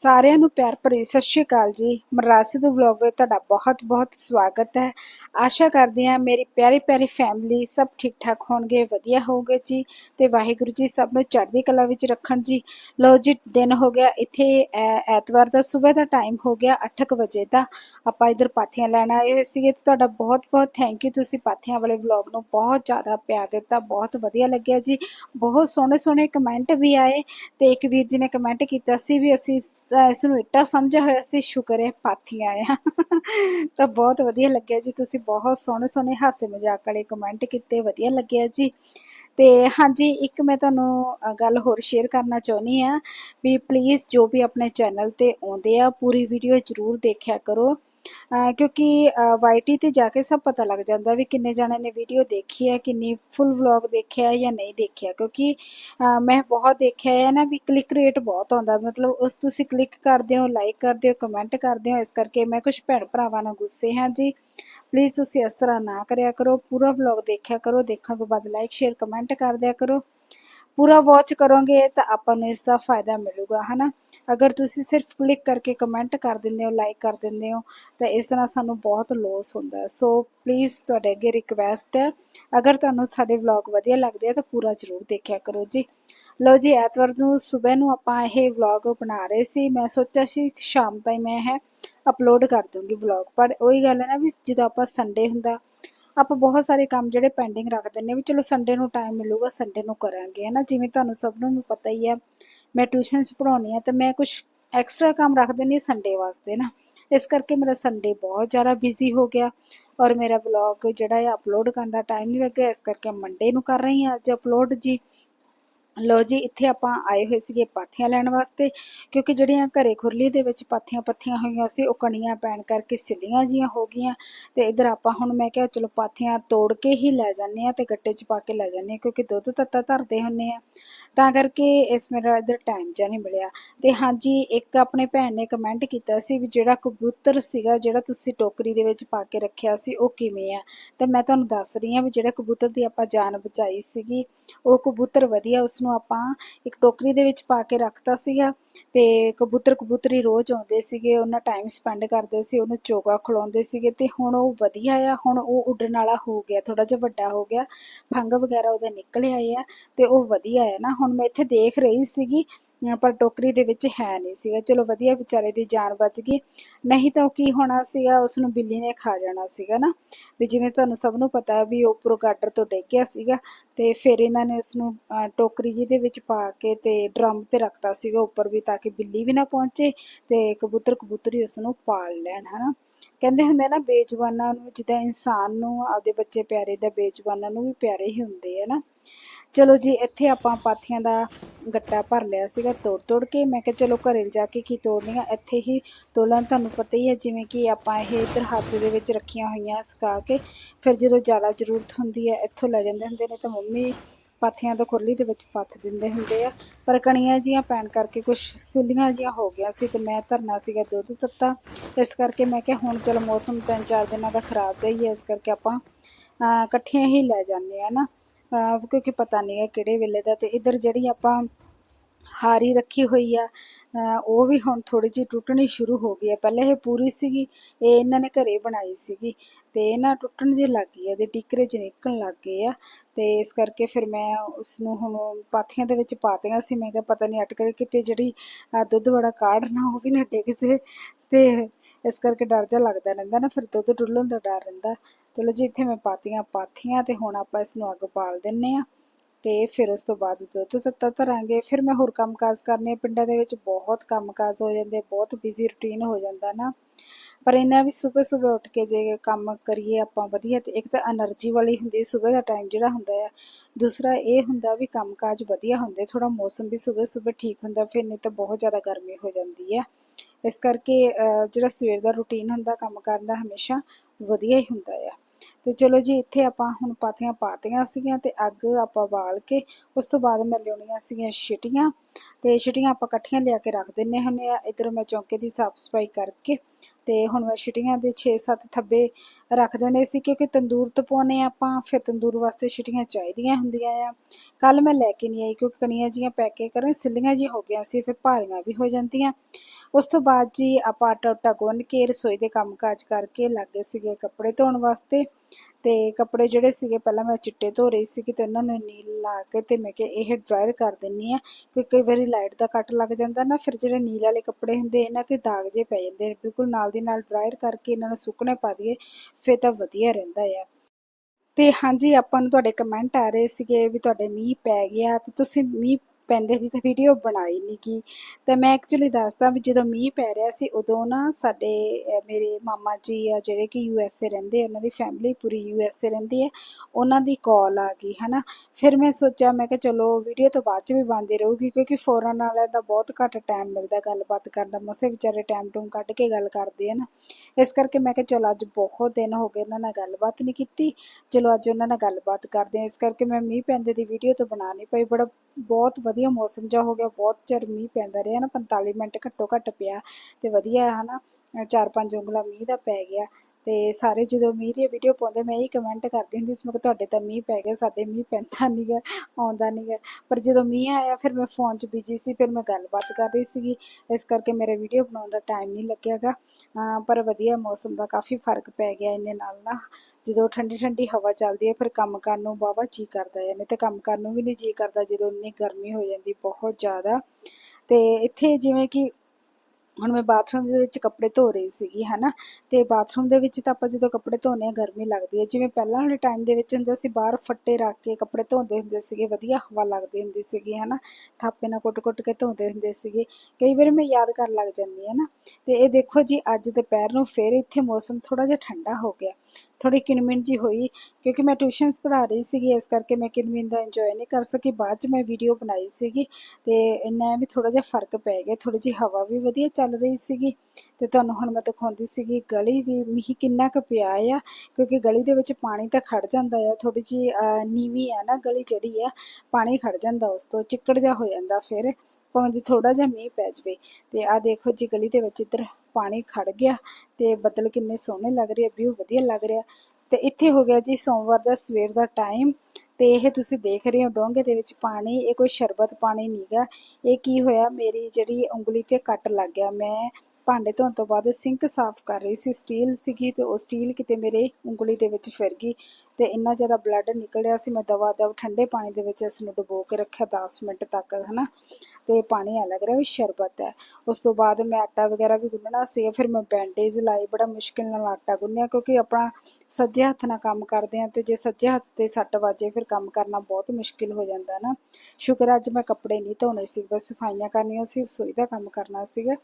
ਸਾਰਿਆਂ ਨੂੰ ਪਿਆਰ ਭਰੀ ਸਤਿ ਸ਼੍ਰੀ ਅਕਾਲ ਜੀ। ਮਰਾਸੀ ਦੇ ਵਲੌਗ ਵਿੱਚ ਤੁਹਾਡਾ ਬਹੁਤ-ਬਹੁਤ ਸਵਾਗਤ ਹੈ। ਆਸ਼ਾ ਕਰਦੀ ਹਾਂ ਮੇਰੀ ਪਿਆਰੀ ਪਿਆਰੀ ਫੈਮਿਲੀ ਸਭ ਠੀਕ ਠਾਕ ਹੋਣਗੇ, ਵਧੀਆ ਹੋਊਗੇ ਜੀ ਤੇ ਵਾਹਿਗੁਰੂ ਜੀ ਸਭ ਨੂੰ ਚੜ੍ਹਦੀ ਕਲਾ ਵਿੱਚ ਰੱਖਣ ਜੀ। ਲੋ ਜੀ, ਦਿਨ ਹੋ ਗਿਆ। ਇੱਥੇ ਐਤਵਾਰ ਦਾ ਸਵੇਰ ਦਾ ਟਾਈਮ ਹੋ ਗਿਆ 8:00 ਵਜੇ ਦਾ। ਆਪਾਂ ਇਧਰ ਪਾਥੀਆਂ ਲੈਣ ਆਏ ਹੋਏ ਸੀਗੇ ਤੇ ਤੁਹਾਡਾ ਬਹੁਤ-ਬਹੁਤ ਥੈਂਕ ਯੂ ਤੁਸੀਂ ਪਾਥੀਆਂ ਵਾਲੇ ਵਲੌਗ ਨੂੰ ਬਹੁਤ ਜ਼ਿਆਦਾ ਪਿਆਰ ਦਿੱਤਾ, ਬਹੁਤ ਵਧੀਆ ਲੱਗਿਆ ਜੀ। ਬਹੁਤ ਸੋਹਣੇ ਸੋਹਣੇ ਕਮੈਂਟ ਵੀ ਆਏ ਤੇ ਇੱਕ ਵੀਰ ਜੀ ਨੇ ਕਮੈਂਟ ਕੀਤਾ ਸੀ ਵੀ ਅਸੀਂ ਤਾਂ ਇਸ ਨੂੰ ਇੱਟਾ ਸਮਝਿਆ ਹੋਇਆ ਸੀ, ਸ਼ੁਕਰ ਹੈ ਪਾਥੀਆਂ ਆ ਤਾਂ ਬਹੁਤ ਵਧੀਆ ਲੱਗਿਆ ਜੀ, ਤੁਸੀਂ ਬਹੁਤ ਸੋਹਣੇ ਸੋਹਣੇ ਹਾਸੇ ਮਜ਼ਾਕ ਵਾਲੇ ਕਮੈਂਟ ਕੀਤੇ, ਵਧੀਆ ਲੱਗਿਆ ਜੀ। ਤੇ ਹਾਂਜੀ, ਇੱਕ ਮੈਂ ਤੁਹਾਨੂੰ ਗੱਲ ਹੋਰ ਸ਼ੇਅਰ ਕਰਨਾ ਚਾਹੁੰਦੀ ਆ ਵੀ ਪਲੀਜ਼ ਜੋ ਵੀ ਆਪਣੇ ਚੈਨਲ ਤੇ ਆਉਂਦੇ ਆ, ਪੂਰੀ ਵੀਡੀਓ ਜ਼ਰੂਰ ਦੇਖਿਆ ਕਰੋ। ਕਿਉਂਕਿ ਵਾਈਟੀ ਤੇ ਜਾ ਕੇ ਸਭ ਪਤਾ ਲੱਗ ਜਾਂਦਾ ਵੀ ਕਿੰਨੇ ਜਣਿਆਂ ਨੇ ਵੀਡੀਓ ਦੇਖੀ ਹੈ, ਕਿੰਨੀ ਫੁੱਲ ਵਲੌਗ ਦੇਖਿਆ ਹੈ ਜਾਂ ਨਹੀਂ ਦੇਖਿਆ। ਕਿਉਂਕਿ ਮੈਂ ਬਹੁਤ ਦੇਖਿਆ ਹੈ ਨਾ ਵੀ ਕਲਿੱਕ ਰੇਟ ਬਹੁਤ ਆਉਂਦਾ। ਮਤਲਬ ਉਸ ਤੁਸੀਂ ਕਲਿੱਕ ਕਰਦੇ ਹੋ ਲਾਈਕ ਕਰਦੇ ਹੋ ਕਮੈਂਟ ਕਰਦੇ ਹੋ, ਇਸ ਕਰਕੇ ਮੈਂ ਕੁਝ ਭੈਣ ਭਰਾਵਾਂ ਨਾਲ ਗੁੱਸੇ ਹਾਂ ਜੀ। ਪਲੀਜ਼ ਤੁਸੀਂ ਇਸ ਤਰ੍ਹਾਂ ਨਾ ਕਰਿਆ ਕਰੋ। ਪੂਰਾ ਵਲੌਗ ਦੇਖਿਆ ਕਰੋ। ਦੇਖਣ ਤੋਂ ਬਾਅਦ ਲਾਈਕ ਸ਼ੇਅਰ ਕਮੈਂਟ ਕਰ ਦਿਆ ਕਰੋ। ਪੂਰਾ ਵਾਚ ਕਰੋਗੇ ਤਾਂ ਆਪਾਂ ਨੂੰ ਇਸ ਦਾ ਫਾਇਦਾ ਮਿਲੂਗਾ, ਹਨਾ? ਅਗਰ ਤੁਸੀਂ ਸਿਰਫ ਕਲਿੱਕ ਕਰਕੇ ਕਮੈਂਟ ਕਰ ਦਿੰਦੇ ਹੋ ਲਾਈਕ ਕਰ ਦਿੰਦੇ ਹੋ, ਤਾਂ ਇਸ ਤਰ੍ਹਾਂ ਸਾਨੂੰ ਬਹੁਤ ਲੋਸ ਹੁੰਦਾ ਸੋ ਪਲੀਜ਼ ਤੁਹਾਡੇ ਅੱਗੇ ਰਿਕਵੈਸਟ ਹੈ। ਅਗਰ ਤੁਹਾਨੂੰ ਸਾਡੇ ਵਲੌਗ ਵਧੀਆ ਲੱਗਦੇ ਆ ਤਾਂ ਪੂਰਾ ਜ਼ਰੂਰ ਦੇਖਿਆ ਕਰੋ ਜੀ। ਲਓ ਜੀ, ਐਤਵਾਰ ਨੂੰ ਸਵੇਰ ਨੂੰ ਆਪਾਂ ਇਹ ਵਲੌਗ ਬਣਾ ਰਹੇ ਸੀ। ਮੈਂ ਸੋਚਿਆ ਸੀ ਸ਼ਾਮ ਤਾਈਂ ਮੈਂ ਇਹ ਅਪਲੋਡ ਕਰ ਦੂੰਗੀ ਵਲੌਗ ਪਰ ਉਹੀ ਗੱਲ ਹੈ ਨਾ ਵੀ ਜਦੋਂ ਆਪਾਂ ਸੰਡੇ ਹੁੰਦਾ ਆਪਾਂ ਬਹੁਤ ਸਾਰੇ ਕੰਮ ਜਿਹੜੇ ਪੈਂਡਿੰਗ ਰੱਖ ਦਿੰਨੇ ਵੀ ਚਲੋ ਸੰਡੇ ਨੂੰ ਟਾਈਮ ਮਿਲੂਗਾ ਸੰਡੇ ਨੂੰ ਕਰਾਂਗੇ ਹੈ ਨਾ ਜਿਵੇਂ ਤੁਹਾਨੂੰ ਸਭ ਨੂੰ ਪਤਾ ਹੀ ਹੈ, ਮੈਂ ਟਿਊਸ਼ਨਸ ਪੜਾਉਣੀ ਆ ਤੇ ਮੈਂ ਕੁਝ ਐਕਸਟਰਾ ਕੰਮ ਰੱਖ ਦਿੰਦੀ ਸੰਡੇ ਵਾਸਤੇ ਨਾ ਇਸ ਕਰਕੇ ਮੇਰਾ ਸੰਡੇ ਬਹੁਤ ਜ਼ਿਆਦਾ ਬਿਜ਼ੀ ਹੋ ਗਿਆ ਔਰ ਮੇਰਾ ਵਲੌਗ ਜਿਹੜਾ ਹੈ ਅਪਲੋਡ ਕਰਨ ਦਾ ਟਾਈਮ ਨਹੀਂ ਲੱਗਿਆ, ਇਸ ਕਰਕੇ ਮੰਡੇ ਨੂੰ ਕਰ ਰਹੀ ਹਾਂ। ਅੱਜ ਅਪਲੋਡ ਜੀ ਲੋ ਜੀ, ਇੱਥੇ ਆਪਾਂ ਆਏ ਹੋਏ ਸੀਗੇ ਪਾਥੀਆਂ ਲੈਣ ਵਾਸਤੇ, ਕਿਉਂਕਿ ਜਿਹੜੀਆਂ ਘਰੇ ਖੁਰਲੀ ਦੇ ਵਿੱਚ ਪਾਥੀਆਂ ਪੱਥੀਆਂ ਹੋਈਆਂ ਸੀ, ਉਹ ਕਣੀਆਂ ਪੈਣ ਕਰਕੇ ਸਿੱਲੀਆਂ ਜੀਆਂ ਹੋ ਗਈਆਂ। ਤੇ ਇਧਰ ਆਪਾਂ ਹੁਣ ਮੈਂ ਕਿਹਾ, ਚਲੋ ਪਾਥੀਆਂ ਤੋੜ ਕੇ ਹੀ ਲੈ ਜਾਂਦੇ ਆ ਤੇ ਗੱਟੇ 'ਚ ਪਾ ਕੇ ਲੈ ਜਾਂਦੇ ਆ ਕਿਉਂਕਿ ਦੁੱਧ ਤੱਤਾ ਧਰਦੇ ਹੁੰਨੇ ਆ ਤਾਂ ਕਰਕੇ ਇਸ ਮੇਰਾ ਇਧਰ ਟਾਈਮ ਜਿਹਾ ਨਹੀਂ ਮਿਲਿਆ। ਤੇ ਹਾਂਜੀ, ਇੱਕ ਆਪਣੇ ਭੈਣ ਨੇ ਕਮੈਂਟ ਕੀਤਾ ਸੀ ਵੀ ਜਿਹੜਾ ਕਬੂਤਰ ਸੀਗਾ, ਜਿਹੜਾ ਤੁਸੀਂ ਟੋਕਰੀ ਦੇ ਵਿੱਚ ਪਾ ਕੇ ਰੱਖਿਆ ਸੀ, ਉਹ ਕਿਵੇਂ ਆ? ਤੇ ਮੈਂ ਤੁਹਾਨੂੰ ਦੱਸ ਰਹੀ ਹਾਂ ਵੀ ਜਿਹੜਾ ਕਬੂਤਰ ਦੀ ਆਪਾਂ ਜਾਨ ਬਚਾਈ ਸੀਗੀ, ਉਹ ਕਬੂਤਰ ਵਧੀਆ ਉਸ ਨੂੰ ਆਪਾਂ ਇੱਕ ਟੋਕਰੀ ਦੇ ਵਿੱਚ ਪਾ ਕੇ ਰੱਖਤਾ ਸੀਗਾ ਤੇ ਕਬੂਤਰ ਕਬੂਤਰੀ ਰੋਜ਼ ਆਉਂਦੇ ਸੀਗੇ, ਉਹਨਾਂ ਟਾਈਮ ਸਪੈਂਡ ਕਰਦੇ ਸੀ, ਉਹਨੂੰ ਚੋਗਾ ਖਿਲਾਉਂਦੇ ਸੀਗੇ ਤੇ ਹੁਣ ਉਹ ਵਧੀਆ ਆ, ਹੁਣ ਉਹ ਉੱਡਣ ਵਾਲਾ ਹੋ ਗਿਆ ਥੋੜਾ ਜਿਹਾ ਵੱਡਾ ਹੋ ਗਿਆ ਫੰਗ ਵਗੈਰਾ ਉਹਦੇ ਨਿਕਲ ਆਏ ਆ ਤੇ ਉਹ ਵਧੀਆ ਹੈ ਨਾ, ਹੁਣ ਮੈਂ ਇੱਥੇ ਦੇਖ ਰਹੀ ਸੀਗੀ ਪਰ ਟੋਕਰੀ ਦੇ ਵਿੱਚ ਹੈ ਨਹੀਂ ਸੀਗਾ। ਚਲੋ ਵਧੀਆ ਵਿਚਾਰੇ ਦੀ ਜਾਨ ਬਚ ਗਈ। ਨਹੀਂ ਤਾਂ ਉਹ ਕੀ ਹੋਣਾ ਸੀਗਾ? ਉਸ ਨੂੰ ਬਿੱਲੀ ਨੇ ਖਾ ਜਾਣਾ ਸੀਗਾ ਨਾ। ਵੀ ਜਿਵੇਂ ਤੁਹਾਨੂੰ ਸਭ ਨੂੰ ਪਤਾ ਹੈ ਵੀ ਉੱਪਰੋਂ ਗਾਡਰ ਤੋਂ ਡਿੱਗ ਗਿਆ ਸੀਗਾ ਤੇ ਫਿਰ ਇਹਨਾਂ ਨੇ ਉਸ ਨੂੰ ਟੋਕਰੀ ਜੀ ਦੇ ਵਿੱਚ ਪਾ ਕੇ ਤੇ ਡਰਮ ਤੇ ਰੱਖਤਾ ਸੀਗਾ ਉੱਪਰ ਵੀ ਤਾਂ ਕਿ ਬਿੱਲੀ ਵੀ ਨਾ ਪਹੁੰਚੇ ਤੇ ਕਬੂਤਰ ਕਬੂਤਰੀ ਉਸ ਨੂੰ ਪਾਲ ਲੈਣ, ਹਨਾ। ਕਹਿੰਦੇ ਹੁੰਦੇ ਨਾ, ਬੇਜ਼ੁਬਾਨਾਂ ਨੂੰ ਜਿੱਦਾਂ ਇਨਸਾਨ ਨੂੰ, ਆਪਦੇ ਬੱਚੇ ਪਿਆਰੇ ਦਾ ਬੇਜਵਾਨਾਂ ਨੂੰ ਵੀ ਪਿਆਰੇ ਹੀ ਹੁੰਦੇ ਆ ਨਾ। ਚਲੋ ਜੀ, ਇੱਥੇ ਆਪਾਂ ਪਾਥੀਆਂ ਦਾ ਗੱਟਾ ਭਰ ਲਿਆ ਸੀਗਾ ਤੋੜ ਤੋੜ ਕੇ। ਮੈਂ ਕਿਹਾ, ਚਲੋ ਘਰੇ ਜਾ ਕੇ ਕੀ ਤੋੜਨੀਆਂ? ਇੱਥੇ ਹੀ ਤੋਲਣ ਤੁਹਾਨੂੰ ਪਤਾ ਹੀ ਹੈ, ਜਿਵੇਂ ਕਿ ਆਪਾਂ ਇਹ ਇੱਧਰ ਹੱਥ ਦੇ ਵਿੱਚ ਰੱਖੀਆਂ ਹੋਈਆਂ ਸੁਕਾ ਕੇ, ਫਿਰ ਜਦੋਂ ਜ਼ਿਆਦਾ ਜ਼ਰੂਰਤ ਹੁੰਦੀ ਹੈ, ਇੱਥੋਂ ਲੈ ਜਾਂਦੇ ਹੁੰਦੇ ਨੇ ਤਾਂ ਮੰਮੀ ਪਾਥੀਆਂ ਤੋਂ ਖੁਰਲੀ ਦੇ ਵਿੱਚ ਪੱਥ ਦਿੰਦੇ ਹੁੰਦੇ ਆ। ਪਰ ਕਣੀਆਂ ਜੀਆਂ ਪੈਣ ਕਰਕੇ ਕੁਝ ਸਿੱਲੀਆਂ ਜੀਆਂ ਹੋ ਗਿਆ ਸੀ ਤੇ ਮੈਂ ਧਰਨਾ ਸੀਗਾ ਦੁੱਧ ਤੱਤਾ ਇਸ ਕਰਕੇ ਮੈਂ ਕਿਹਾ, ਹੁਣ ਚਲ ਮੌਸਮ ਤਿੰਨ ਚਾਰ ਦਿਨਾਂ ਦਾ ਖਰਾਬ ਜਾਈ ਹੈ ਇਸ ਕਰਕੇ ਆਪਾਂ ਇਕੱਠੀਆਂ ਹੀ ਲੈ ਜਾਂਦੇ ਆ ਨਾ। ਕਿਉਂਕਿ ਪਤਾ ਨਹੀਂ ਹੈ ਕਿਹੜੇ ਵੇਲੇ ਦਾ ਤੇ ਇੱਧਰ ਜਿਹੜੀ ਆਪਾਂ ਹਾਰੀ ਰੱਖੀ ਹੋਈ ਆ ਉਹ ਵੀ ਹੁਣ ਥੋੜੀ ਜਿਹੀ ਟੁੱਟਣੀ ਸ਼ੁਰੂ ਹੋ ਗਈ ਹੈ। ਪਹਿਲੇ ਇਹ ਪੂਰੀ ਸੀਗੀ, ਇਹ ਇਹਨਾਂ ਨੇ ਘਰੇ ਬਣਾਈ ਸੀਗੀ ਤੇ ਇਹ ਨਾ ਟੁੱਟਣ ਜੇ ਲੱਗ ਗਈ ਹੈ, ਇਹਦੇ ਟਿਕਰੇ ਚ ਨਿਕਲਣ ਲੱਗ ਗਏ ਆ ਤੇ ਇਸ ਕਰਕੇ ਫਿਰ ਮੈਂ ਉਸ ਨੂੰ ਹੁਣ ਪਾਥੀਆਂ ਦੇ ਵਿੱਚ ਪਾਤੀਆਂ ਸੀ। ਮੈਂ ਕਿਹਾ ਪਤਾ ਨਹੀਂ ਅਟਕ ਕਿਤੇ ਜਿਹੜੀ, ਅਹ, ਦੁੱਧ ਵੜਾ ਕਾੜਨਾ ਉਹ ਵੀ ਨਾ ਡਿੱਗ ਜੇ ਤੇ ਇਸ ਕਰਕੇ ਡਰ ਜਾ ਲੱਗਦਾ ਰਹਿੰਦਾ ਨਾ, ਫਿਰ ਦੁੱਧ ਡੁੱਲਣ ਦਾ ਡਰ ਰਹਿੰਦਾ। ਚਲੋ ਜੀ, ਇੱਥੇ ਮੈਂ ਪਾਤੀਆਂ ਪਾਥੀਆਂ ਤੇ ਹੁਣ ਆਪਾਂ ਇਸ ਨੂੰ ਅੱਗ ਪਾਲ ਦਿੰਨੇ ਆ ਤੇ ਫਿਰ ਉਸ ਤੋਂ ਬਾਅਦ ਦੁੱਧ ਤੱਤਾ ਧਰਾਂਗੇ। ਫਿਰ ਮੈਂ ਹੋਰ ਕੰਮ ਕਾਜ ਕਰਨੇ ਪਿੰਡਾਂ ਦੇ ਵਿੱਚ ਬਹੁਤ ਕੰਮ ਕਾਜ ਹੋ ਜਾਂਦੇ ਬਹੁਤ ਬਿਜ਼ੀ ਰੁਟੀਨ ਹੋ ਜਾਂਦਾ ਨਾ। ਪਰ ਇਹਨਾਂ ਵੀ ਸਵੇਰ ਸਵੇਰ ਉੱਠ ਕੇ ਜੇ ਕੰਮ ਕਰੀਏ ਆਪਾਂ ਵਧੀਆ ਤੇ ਇੱਕ ਤਾਂ એનર્ਜੀ ਵਾਲੀ ਹੁੰਦੀ ਸਵੇਰ ਦਾ ਟਾਈਮ ਜਿਹੜਾ ਹੁੰਦਾ ਆ। ਦੂਸਰਾ ਇਹ ਹੁੰਦਾ ਵੀ ਕੰਮ ਕਾਜ ਵਧੀਆ ਹੁੰਦੇ ਥੋੜਾ ਮੌਸਮ ਵੀ ਸਵੇਰ ਸਵੇਰ ਠੀਕ ਹੁੰਦਾ, ਫਿਰ ਨਹੀਂ ਤਾਂ ਬਹੁਤ ਜ਼ਿਆਦਾ ਗਰਮੀ ਹੋ ਜਾਂਦੀ ਹੈ ਇਸ ਕਰਕੇ ਜਿਹੜਾ ਸਵੇਰ ਦਾ ਰੁਟੀਨ ਹੁੰਦਾ ਕੰਮ ਕਰਨ ਦਾ ਹਮੇਸ਼ਾ ਵਧੀਆ ਹੀ ਹੁੰਦਾ ਆ। ਤੇ ਚਲੋ ਜੀ, ਇੱਥੇ ਆਪਾਂ ਹੁਣ ਪਾਥੀਆਂ ਪਾਤੀਆਂ ਸੀਗੀਆਂ ਤੇ ਅੱਗ ਆਪਾਂ ਬਾਲ ਕੇ ਉਸ ਤੋਂ ਬਾਅਦ ਮੈਂ ਲਿਆਉਣੀਆਂ ਸੀਗੀਆਂ ਛਿਟੀਆਂ। ਤੇ ਛਿਟੀਆਂ ਆਪਾਂ ਇਕੱਠੀਆਂ ਲਿਆ ਕੇ ਰੱਖ ਦਿੰਨੇ ਹੁੰਨੇ ਆ। ਇਧਰ ਮੈਂ ਚੌਂਕੇ ਦੀ ਸਾਫ਼ ਸਫ਼ਾਈ ਕਰਕੇ ਤੇ ਹੁਣ ਮੈਂ ਛਿਟੀਆਂ ਦੇ 6-7 ਥੱਬੇ ਰੱਖ ਦੇਣੇ ਸੀ ਕਿਉਂਕਿ ਤੰਦੂਰ ਤੋਂ ਪਾਉਨੇ ਆਪਾਂ, ਫਿਰ ਤੰਦੂਰ ਵਾਸਤੇ ਛਿਟੀਆਂ ਚਾਹੀਦੀਆਂ ਹੁੰਦੀਆਂ ਆ। ਕੱਲ ਮੈਂ ਲੈ ਕੇ ਨਹੀਂ ਆਈ ਕਿਉਂਕਿ ਕਣੀਆਂ ਜੀਆਂ ਪੈਕੇ ਕਰਨ ਸਿੱਲੀਆਂ ਜੀ ਹੋ ਗਈਆਂ ਸੀ, ਫਿਰ ਭਾਰੀਆਂ ਵੀ ਹੋ ਜਾਂਦੀਆਂ। ਉਸ ਤੋਂ ਬਾਅਦ ਜੀ ਆਪਾਂ ਆਟਾ ਉਟਾ ਗੁੰਨ ਕੇ ਰਸੋਈ ਦੇ ਕੰਮ ਕਾਜ ਕਰਕੇ ਲੱਗੇ ਸੀਗੇ ਕੱਪੜੇ ਧੋਣ ਵਾਸਤੇ। ਤੇ ਕੱਪੜੇ ਜਿਹੜੇ ਸੀਗੇ ਪਹਿਲਾਂ ਮੈਂ ਚਿੱਟੇ ਧੋ ਰਹੀ ਸੀ ਤੇ ਉਹਨਾਂ ਨੂੰ ਨੀਲ ਲਾ ਕੇ ਤੇ ਮੈਂ ਕਿ ਇਹ ਡਰਾਇਰ ਕਰ ਦਿੰਨੀ ਆ ਕਿ ਕਈ ਵਾਰੀ ਲਾਈਟ ਦਾ ਕੱਟ ਲੱਗ ਜਾਂਦਾ ਨਾ, ਫਿਰ ਜਿਹੜੇ ਨੀਲ ਵਾਲੇ ਕੱਪੜੇ ਹੁੰਦੇ ਇਹਨਾਂ ਤੇ ਦਾਗ ਜੇ ਪੈ ਜਾਂਦੇ ਨੇ ਬਿਲਕੁਲ ਨਾਲ ਦੀ ਨਾਲ ਡਰਾਇਰ ਕਰਕੇ ਇਹਨਾਂ ਨੂੰ ਸੁੱਕਣੇ ਪਾ ਦਈਏ, ਫਿਰ ਤਾਂ ਵਧੀਆ ਰਹਿੰਦਾ ਆ। ਤੇ ਹਾਂਜੀ, ਆਪਾਂ ਨੂੰ ਤੁਹਾਡੇ ਕਮੈਂਟ ਆ ਰਹੇ ਸੀਗੇ ਵੀ ਤੁਹਾਡੇ ਮੀਂਹ ਪੈ ਗਿਆ ਤੇ ਤੁਸੀਂ ਮੀਂਹ ਪੈਂਦੇ ਦੀ ਤਾਂ ਵੀਡੀਓ ਬਣਾਈ ਨਹੀਂ ਗੀ। ਤੇ ਮੈਂ ਐਕਚੁਅਲੀ ਦੱਸਦਾ ਵੀ ਜਦੋਂ ਮੀਂਹ ਪੈ ਰਿਹਾ ਸੀ, ਉਦੋਂ ਨਾ ਸਾਡੇ ਮੇਰੇ ਮਾਮਾ ਜੀ ਆ ਜਿਹੜੇ ਕਿ ਯੂ ਐਸ ਏ ਰਹਿੰਦੇ ਉਹਨਾਂ ਦੀ ਫੈਮਿਲੀ ਪੂਰੀ ਯੂ ਐਸ ਏ ਰਹਿੰਦੀ ਹੈ ਉਹਨਾਂ ਦੀ ਕਾਲ ਆ ਗਈ, ਹਨਾ। ਫਿਰ ਮੈਂ ਸੋਚਿਆ, ਮੈਂ ਕਿ ਚਲੋ ਵੀਡੀਓ ਤੋਂ ਬਾਅਦ ਚ ਵੀ ਬਣਦੀ ਰਹੂਗੀ, ਕਿਉਂਕਿ ਫੋਰਨ ਵਾਲਿਆਂ ਦਾ ਬਹੁਤ ਘੱਟ ਟਾਈਮ ਮਿਲਦਾ ਗੱਲਬਾਤ ਕਰਨ ਦਾ, ਮਸੇ ਵਿਚਾਰੇ ਟਾਈਮ ਟੂਮ ਕੱਢ ਕੇ ਗੱਲ ਕਰਦੇ ਆ ਨਾ। ਇਸ ਕਰਕੇ ਮੈਂ ਕਿਹਾ ਚਲੋ ਅੱਜ ਬਹੁਤ ਦਿਨ ਹੋ ਗਏ ਉਹਨਾਂ ਨਾਲ ਗੱਲਬਾਤ ਨਹੀਂ ਕੀਤੀ, ਚਲੋ ਅੱਜ ਉਹਨਾਂ ਨਾਲ ਗੱਲਬਾਤ ਕਰਦੇ ਹਾਂ ਇਸ ਕਰਕੇ ਮੈਂ ਮੀਂਹ ਪੈਂਦੇ ਦੀ ਵੀਡੀਓ ਤੋਂ ਬਣਾ ਨਹੀਂ ਪਈ, ਬੜਾ ਬਹੁਤ ਵਧੀਆ ਮੌਸਮ ਜਿਹਾ ਹੋ ਗਿਆ, ਬਹੁਤ ਚਿਰ ਮੀਂਹ ਪੈਂਦਾ ਰਿਹਾ ਨਾ 45 ਮਿੰਟ ਘੱਟੋ ਘੱਟ ਪਿਆ ਤੇ ਵਧੀਆ ਹਨਾ। ਚਾਰ ਪੰਜ ਉਂਗਲਾ ਮੀਂਹ ਦਾ ਪੈ ਗਿਆ। ਤੇ ਸਾਰੇ ਜਦੋਂ ਮੀਂਹ ਦੀ ਵੀਡੀਓ ਪਾਉਂਦੇ, ਮੈਂ ਇਹੀ ਕਮੈਂਟ ਕਰਦੀ ਹੁੰਦੀ ਸੀ, ਮੈਂ ਕਿ ਤੁਹਾਡੇ ਤਾਂ ਮੀਂਹ ਪੈ ਗਿਆ, ਸਾਡੇ ਮੀਂਹ ਪੈਂਦਾ ਨਹੀਂਗਾ ਆਉਂਦਾ ਨਹੀਂਗਾ ਪਰ ਜਦੋਂ ਮੀਂਹ ਆਇਆ, ਫਿਰ ਮੈਂ ਫੋਨ 'ਚ ਬਿਜ਼ੀ ਸੀ, ਫਿਰ ਮੈਂ ਗੱਲਬਾਤ ਕਰ ਰਹੀ ਸੀਗੀ, ਇਸ ਕਰਕੇ ਮੇਰੇ ਵੀਡੀਓ ਬਣਾਉਣ ਦਾ ਟਾਈਮ ਨਹੀਂ ਲੱਗਿਆਗਾ ਅਹ ਪਰ ਵਧੀਆ ਮੌਸਮ ਦਾ ਕਾਫੀ ਫ਼ਰਕ ਪੈ ਗਿਆ ਇਹਨੇ ਨਾਲ ਨਾ। ਜਦੋਂ ਠੰਡੀ ਠੰਡੀ ਹਵਾ ਚੱਲਦੀ ਹੈ, ਫਿਰ ਕੰਮ ਕਰਨ ਨੂੰ ਵਾਹਵਾ ਜੀ ਕਰਦਾ ਹੈ, ਨਹੀਂ ਤੇ ਕੰਮ ਕਰਨ ਨੂੰ ਵੀ ਨਹੀਂ ਜੀ ਕਰਦਾ ਜਦੋਂ ਇੰਨੀ ਗਰਮੀ ਹੋ ਜਾਂਦੀ ਬਹੁਤ ਜ਼ਿਆਦਾ। ਤੇ ਇੱਥੇ ਜਿਵੇਂ ਕਿ ਹੁਣ ਮੈਂ ਬਾਥਰੂਮ ਦੇ ਵਿੱਚ ਕੱਪੜੇ ਧੋ ਰਹੀ ਸੀਗੀ, ਹਨਾ? ਤੇ ਬਾਥਰੂਮ ਦੇ ਵਿੱਚ ਤਾਂ ਆਪਾਂ ਜਦੋਂ ਕੱਪੜੇ ਧੋਨੇ ਆ, ਗਰਮੀ ਲੱਗਦੀ ਹੈ ਜਿਵੇਂ ਪਹਿਲਾਂ ਵਾਲੇ ਟਾਈਮ ਦੇ ਵਿੱਚ ਹੁੰਦਾ ਸੀ, ਬਾਹਰ ਫੱਟੇ ਰੱਖ ਕੇ ਕੱਪੜੇ ਧੋਂਦੇ ਹੁੰਦੇ ਸੀਗੇ, ਵਧੀਆ ਹਵਾ ਲੱਗਦੀ ਹੁੰਦੀ ਸੀਗੀ, ਹਨਾ? ਥਾਪੇ ਨਾਲ ਕੁੱਟ-ਕੁੱਟ ਕੇ ਧੋਂਦੇ ਹੁੰਦੇ ਸੀਗੇ। ਕਈ ਵਾਰੀ ਮੈਂ ਯਾਦ ਕਰਨ ਲੱਗ ਜਾਂਦੀ ਹਾਂ ਨਾ ਤੇ ਇਹ ਦੇਖੋ ਜੀ, ਅੱਜ ਦੁਪਹਿਰ ਨੂੰ ਫੇਰ ਇੱਥੇ ਮੌਸਮ ਥੋੜਾ ਜਿਹਾ ਠੰਡਾ ਹੋ ਗਿਆ। ਥੋੜੀ ਕਿਣਮਿਣ ਜੀ ਹੋਈ, ਕਿਉਂਕਿ ਮੈਂ ਟਿਊਸ਼ਨਸ ਪੜ੍ਹਾ ਰਹੀ ਸੀਗੀ, ਇਸ ਕਰਕੇ ਮੈਂ ਕਿਣਮਿਣ ਦਾ ਇੰਜੋਏ ਨਹੀਂ ਕਰ ਸਕੀ। ਬਾਅਦ ਚ ਮੈਂ ਵੀਡੀਓ ਬਣਾਈ ਸੀਗੀ ਤੇ ਇੰਨਾ ਵੀ ਥੋੜਾ ਜਿਹਾ ਫ਼ਰਕ ਪੈ ਗਿਆ ਥੋੜੀ ਜਿਹੀ ਹਵਾ ਵੀ ਵਧੀਆ ਚੱਲ ਰਹੀ ਸੀਗੀ ਤੇ ਤੁਹਾਨੂੰ ਹੁਣ ਮੈਂ ਦਿਖਾਉਂਦੀ ਸੀਗੀ ਗਲੀ ਵੀ, ਮੀਂਹ ਕਿੰਨਾ ਕੁ ਪਿਆ ਆ, ਕਿਉਂਕਿ ਗਲੀ ਦੇ ਵਿੱਚ ਪਾਣੀ ਤਾਂ ਖੜ ਜਾਂਦਾ ਆ ਥੋੜੀ ਜਿਹੀ ਨੀਵੀਂ ਆ ਨਾ ਗਲੀ ਜਿਹੜੀ ਆ, ਪਾਣੀ ਖੜ ਜਾਂਦਾ, ਉਸ ਤੋਂ ਚਿੱਕੜ ਜਿਹਾ ਹੋ ਜਾਂਦਾ ਫਿਰ। ਭਾਵੇਂ ਥੋੜਾ ਜਿਹਾ ਮੀਂਹ ਪੈ ਜਵੇ। ਤੇ ਆ ਦੇਖੋ ਜੀ ਗਲੀ ਦੇ ਵਿੱਚ ਇੱਧਰ ਪਾਣੀ ਖੜ ਗਿਆ ਤੇ ਬੱਦਲ ਕਿੰਨੇ ਸੋਹਣੇ ਲੱਗ ਰਹੇ ਆ ਵਿਊ ਵਧੀਆ ਲੱਗ ਰਿਹਾ। ਤੇ ਇੱਥੇ ਹੋ ਗਿਆ ਜੀ ਸੋਮਵਾਰ ਦਾ ਸਵੇਰ ਦਾ ਟਾਈਮ ਤੇ ਇਹ ਤੁਸੀਂ ਦੇਖ ਰਹੇ ਹੋ ਡੋਂਗੇ ਦੇ ਵਿੱਚ ਪਾਣੀ, ਇਹ ਕੋਈ ਸ਼ਰਬਤ ਪਾਣੀ ਨਹੀਂਗਾ ਇਹ ਕੀ ਹੋਇਆ, ਮੇਰੀ ਜਿਹੜੀ ਉਂਗਲੀ ਤੇ ਕੱਟ ਲੱਗ ਗਿਆ। ਮੈਂ ਭਾਂਡੇ ਧੋਣ ਤੋਂ ਬਾਅਦ ਸਿੰਕ ਸਾਫ਼ ਕਰ ਰਹੀ ਸੀ। ਸਟੀਲ ਸੀਗੀ ਤੇ ਉਹ ਸਟੀਲ ਕਿਤੇ ਮੇਰੇ ਉਂਗਲੀ ਦੇ ਵਿੱਚ ਫਿਰ ਗਈ ਤੇ ਇੰਨਾ ਜ਼ਿਆਦਾ ਬਲੱਡ ਨਿਕਲਿਆ ਸੀ, ਮੈਂ ਦਵਾ ਦਵ ਠੰਡੇ ਪਾਣੀ ਦੇ ਵਿੱਚ ਇਸ ਨੂੰ ਡੁਬੋ ਕੇ ਰੱਖਿਆ 10 ਮਿੰਟ ਤੱਕ, ਹਨਾ? ਤੇ ਪਾਣੀ ਆ ਲੱਗ ਰਿਹਾ ਵੀ ਸ਼ਰਬਤ ਹੈ। ਉਸ ਤੋਂ ਬਾਅਦ ਮੈਂ ਆਟਾ ਵਗੈਰਾ ਵੀ ਗੁੰਨਣਾ ਸੀ, ਫਿਰ ਮੈਂ ਬੈਂਡੇਜ ਲਾਈ, ਬੜਾ ਮੁਸ਼ਕਿਲ ਨਾਲ ਆਟਾ ਗੁੰਨਿਆ ਕਿਉਂਕਿ ਆਪਣਾ ਸੱਜੇ ਹੱਥ ਨਾਲ ਕੰਮ ਕਰਦੇ ਆ ਤੇ ਜੇ ਸੱਜੇ ਹੱਥ ਤੇ ਸੱਟ ਵੱਜੇ ਫਿਰ ਕੰਮ ਕਰਨਾ ਬਹੁਤ ਮੁਸ਼ਕਿਲ ਹੋ ਜਾਂਦਾ ਨਾ। ਸ਼ੁਕਰ ਅੱਜ ਮੈਂ ਕੱਪੜੇ ਨਹੀਂ ਧੋਣੇ ਸੀ, ਬਸ ਸਫਾਈਆਂ ਕਰਨੀਆਂ ਸੀ, ਰਸੋਈ ਦਾ ਕੰਮ ਕਰਨਾ ਸੀਗਾ।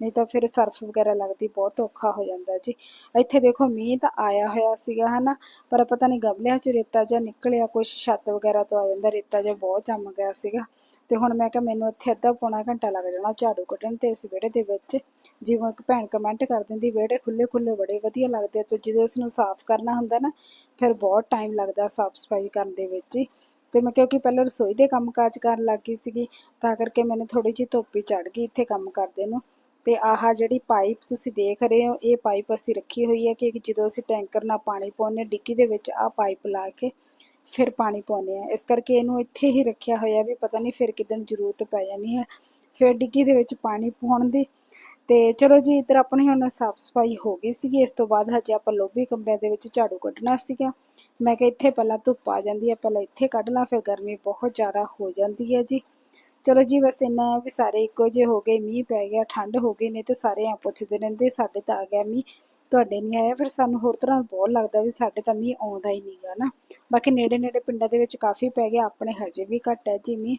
ਨਹੀਂ ਤਾਂ ਫਿਰ ਸਰਫ ਵਗੈਰਾ ਲੱਗਦੀ, ਬਹੁਤ ਔਖਾ ਹੋ ਜਾਂਦਾ ਜੀ। ਇੱਥੇ ਦੇਖੋ ਮੀਂਹ ਤਾਂ ਆਇਆ ਹੋਇਆ ਸੀਗਾ, ਹਨਾ? ਪਰ ਪਤਾ ਨਹੀਂ ਗਮਲਿਆਂ 'ਚ ਰੇਤਾ ਜਿਹਾ ਨਿਕਲਿਆ, ਕੁਛ ਛੱਤ ਵਗੈਰਾ ਤੋਂ ਆ ਜਾਂਦਾ, ਰੇਤਾ ਜਿਹਾ ਬਹੁਤ ਜੰਮ ਗਿਆ ਸੀਗਾ। ਤੇ ਹੁਣ ਮੈਂ ਕਿਹਾ ਮੈਨੂੰ ਇੱਥੇ ਅੱਧਾ ਪੌਣਾ ਘੰਟਾ ਲੱਗ ਜਾਣਾ ਝਾੜੂ ਕੱਢਣ ਤੇ ਇਸ ਵਿਹੜੇ ਦੇ ਵਿੱਚ। ਜਿਵੇਂ ਇੱਕ ਭੈਣ ਕਮੈਂਟ ਕਰ ਦਿੰਦੀ, ਵਿਹੜੇ ਖੁੱਲੇ ਖੁੱਲੇ ਬੜੇ ਵਧੀਆ ਲੱਗਦੇ ਆ ਤੇ ਜਦੋਂ ਇਸ ਨੂੰ ਸਾਫ਼ ਕਰਨਾ ਹੁੰਦਾ ਨਾ, ਫਿਰ ਬਹੁਤ ਟਾਈਮ ਲੱਗਦਾ ਸਾਫ਼ ਸਫ਼ਾਈ ਕਰਨ ਦੇ ਵਿੱਚ ਹੀ ਤੇ ਮੈਂ ਕਿਉਂਕਿ ਪਹਿਲਾਂ ਰਸੋਈ ਦੇ ਕੰਮ ਕਾਜ ਕਰਨ ਲੱਗ ਗਈ ਸੀਗੀ, ਤਾਂ ਕਰਕੇ ਮੈਨੂੰ ਥੋੜੀ ਜਿਹੀ ਧੁੱਪ ਹੀ ਚੜ ਗਈ ਇੱਥੇ ਕੰਮ ਕਰਦੇ ਨੂੰ। ਤੇ ਆਹ ਜਿਹੜੀ ਪਾਈਪ ਤੁਸੀਂ ਦੇਖ ਰਹੇ ਹੋ, ਇਹ ਪਾਈਪ ਅਸੀਂ ਰੱਖੀ ਹੋਈ ਹੈ ਕਿ ਜਦੋਂ ਅਸੀਂ ਟੈਂਕਰ ਨਾਲ ਪਾਣੀ ਪਾਉਂਦੇ ਡਿੱਗੀ ਦੇ ਵਿੱਚ ਆਹ ਪਾਈਪ ਲਾ ਕੇ ਫਿਰ ਪਾਣੀ ਪਾਉਂਦੇ ਆ ਇਸ ਕਰਕੇ ਇਹਨੂੰ ਇੱਥੇ ਹੀ ਰੱਖਿਆ ਹੋਇਆ ਵੀ ਪਤਾ ਨਹੀਂ ਫਿਰ ਕਿਦਨ ਜ਼ਰੂਰਤ ਪੈ ਜਾਣੀ ਹੈ। ਫਿਰ ਡਿੱਗੀ ਦੇ ਵਿੱਚ ਪਾਣੀ ਪਾਉਣ ਦੀ। ਤੇ ਚਲੋ ਜੀ, ਇੱਧਰ ਆਪਣੀ ਹੁਣ ਸਾਫ਼ ਸਫ਼ਾਈ ਹੋ ਗਈ ਸੀਗੀ। ਇਸ ਤੋਂ ਬਾਅਦ ਹਜੇ ਆਪਾਂ ਲੋਬੀ ਕਮਰਿਆਂ ਦੇ ਵਿੱਚ ਝਾੜੂ ਕੱਢਣਾ ਸੀਗਾ। ਮੈਂ ਕਿਹਾ ਇੱਥੇ ਪਹਿਲਾਂ ਧੁੱਪ ਆ ਜਾਂਦੀ ਹੈ, ਪਹਿਲਾਂ ਇੱਥੇ ਕੱਢ ਲਾਂ, ਫਿਰ ਗਰਮੀ ਬਹੁਤ ਜ਼ਿਆਦਾ ਹੋ ਜਾਂਦੀ ਹੈ ਜੀ। ਚਲੋ ਜੀ ਬਸ ਇੰਨਾ ਹੈ ਵੀ ਸਾਰੇ ਇੱਕੋ ਜਿਹੇ ਹੋ ਗਏ, ਮੀਂਹ ਪੈ ਗਿਆ, ਠੰਡ ਹੋ ਗਈ ਨੇ ਤੇ ਸਾਰੇ ਆ ਪੁੱਛਦੇ ਰਹਿੰਦੇ, ਸਾਡੇ ਤਾਂ ਆ ਗਿਆ ਮੀਂਹ, ਤੁਹਾਡੇ ਨਹੀਂ ਆਇਆ, ਫਿਰ ਸਾਨੂੰ ਹੋਰ ਤਰ੍ਹਾਂ ਬਹੁਤ ਲੱਗਦਾ ਵੀ ਸਾਡੇ ਤਾਂ ਮੀਂਹ ਆਉਂਦਾ ਹੀ ਨਹੀਂਗਾ ਨਾ। ਬਾਕੀ ਨੇੜੇ ਨੇੜੇ ਪਿੰਡਾਂ ਦੇ ਵਿੱਚ ਕਾਫੀ ਪੈ ਗਿਆ, ਆਪਣੇ ਹਜੇ ਵੀ ਘੱਟ ਹੈ ਜੀ ਮੀਂਹ।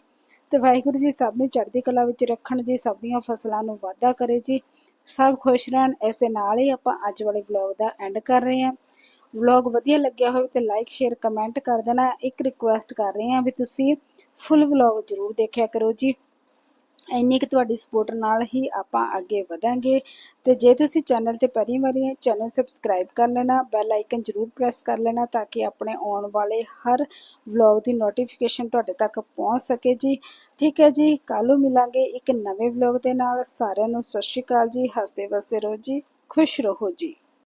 ਤੇ ਵਾਹਿਗੁਰੂ ਜੀ ਸਭ ਨੂੰ ਚੜ੍ਹਦੀ ਕਲਾ ਵਿੱਚ ਰੱਖਣ ਜੀ, ਸਭ ਦੀਆਂ ਫਸਲਾਂ ਨੂੰ ਵਾਧਾ ਕਰੇ ਜੀ। ਸਭ ਖੁਸ਼ ਰਹਿਣ, ਇਸ ਦੇ ਨਾਲ ਹੀ ਆਪਾਂ ਅੱਜ ਵਾਲੇ ਵਲੌਗ ਦਾ ਐਂਡ ਕਰ ਰਹੇ ਹਾਂ। ਵਲੌਗ ਵਧੀਆ ਲੱਗਿਆ ਹੋਵੇ ਤੇ ਲਾਈਕ ਸ਼ੇਅਰ ਕਮੈਂਟ ਕਰ ਦੇਣਾ। ਇੱਕ ਰਿਕੁਐਸਟ ਕਰ ਰਹੇ ਹਾਂ ਵੀ ਤੁਸੀਂ ਫੁੱਲ ਵਲੌਗ ਜ਼ਰੂਰ ਦੇਖਿਆ ਕਰੋ ਜੀ। ਇੰਨੀ ਕਿ ਤੁਹਾਡੀ ਸਪੋਰਟ ਨਾਲ ਹੀ ਆਪਾਂ ਅੱਗੇ ਵਧਾਂਗੇ। ਤੇ ਜੇ ਤੁਸੀਂ ਚੈਨਲ ਤੇ ਪਹਿਲੀ ਵਾਰੀ ਚੈਨਲ ਸਬਸਕ੍ਰਾਈਬ ਕਰ ਲੈਣਾ ਬੈਲ ਆਈਕਨ ਜ਼ਰੂਰ ਪ੍ਰੈਸ ਕਰ ਲੈਣਾ ਤਾਂ ਕਿ ਆਪਣੇ ਆਉਣ ਵਾਲੇ ਹਰ ਵਲੌਗ ਦੀ ਨੋਟੀਫਿਕੇਸ਼ਨ ਤੁਹਾਡੇ ਤੱਕ ਪਹੁੰਚ ਸਕੇ ਜੀ। ਠੀਕ ਹੈ ਜੀ, ਕੱਲ੍ਹ ਮਿਲਾਂਗੇ ਇੱਕ ਨਵੇਂ ਵਲੌਗ ਦੇ ਨਾਲ। ਸਾਰਿਆਂ ਨੂੰ ਸਤਿ ਸ਼੍ਰੀ ਅਕਾਲ ਜੀ, ਹੱਸਦੇ ਵਸਦੇ ਰਹੋ ਜੀ, ਖੁਸ਼ ਰਹੋ ਜੀ।